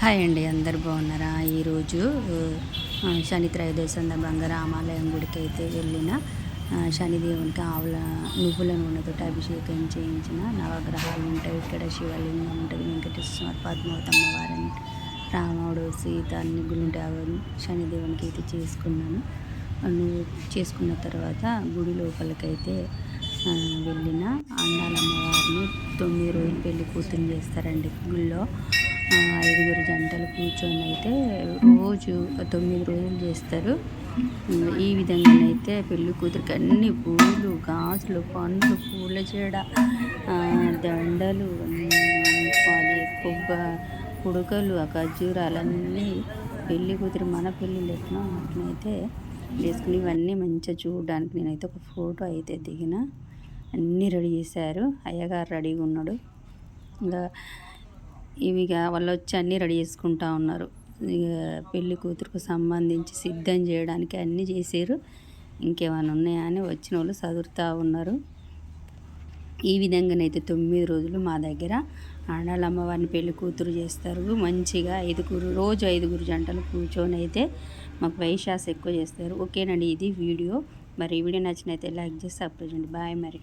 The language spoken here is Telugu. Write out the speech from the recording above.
హాయ్ అండి అందరు బాగున్నారా? ఈరోజు శని త్రయోదశి సందర్భంగా రామాలయం గుడికి అయితే వెళ్ళిన శనిదేవునికి ఆవుల నువ్వుల నూనెతో అభిషేకం చేయించిన నవగ్రహాలు ఉంటాయి. ఇక్కడ శివలింగం ఉంటుంది వెంకటేశ్వర పద్మావతమ్మ వారిని రాముడు సీత అన్ని గుళ్ళు ఉంటాయి. శనిదేవునికి అయితే చేసుకున్నాను. నువ్వు చేసుకున్న తర్వాత గుడి లోపలికైతే వెళ్ళిన అన్నాలమ్మ వారిని తొమ్మిది రోజులు పెళ్ళి కూతురు చేస్తారండి గుళ్ళో. ఐదుగురు జంటలు కూర్చొని అయితే రోజు తొమ్మిది రోజులు చేస్తారు. ఈ విధంగానైతే పెళ్ళి కూతురికి అన్ని పూలు గాజులు పండ్లు పూల జడ దండలు కొబ్బ కుడుకలు ఆ ఖర్జూరాలన్నీ పెళ్ళి కూతురు మన పెళ్ళి లెక్కన అట్లయితే వేసుకుని ఇవన్నీ మంచిగా చూడడానికి నేనైతే ఒక ఫోటో అయితే దిగిన అన్నీ రెడీ చేశారు. అయ్యగారు రెడీగా ఉన్నాడు. ఇంకా ఇవి ఇక వాళ్ళు వచ్చి అన్నీ రెడీ చేసుకుంటా ఉన్నారు. ఇక పెళ్ళి కూతురుకు సంబంధించి సిద్ధం చేయడానికి అన్నీ చేసారు ఇంకేమైనా ఉన్నాయా అని వచ్చిన వాళ్ళు చదువుతూ ఉన్నారు. ఈ విధంగానైతే తొమ్మిది రోజులు మా దగ్గర ఆడాళ్ళ అమ్మవారిని పెళ్ళి కూతురు చేస్తారు. మంచిగా ఐదుగురు రోజు ఐదుగురు జంటలు కూర్చొని అయితే మాకు వైశాస్ ఎక్కువ చేస్తారు. ఓకేనండి ఇది వీడియో. మరి ఈ వీడియో నచ్చినైతే లైక్ చేసి సబ్స్క్రైబ్ చేయండి. బాయ్ మరి.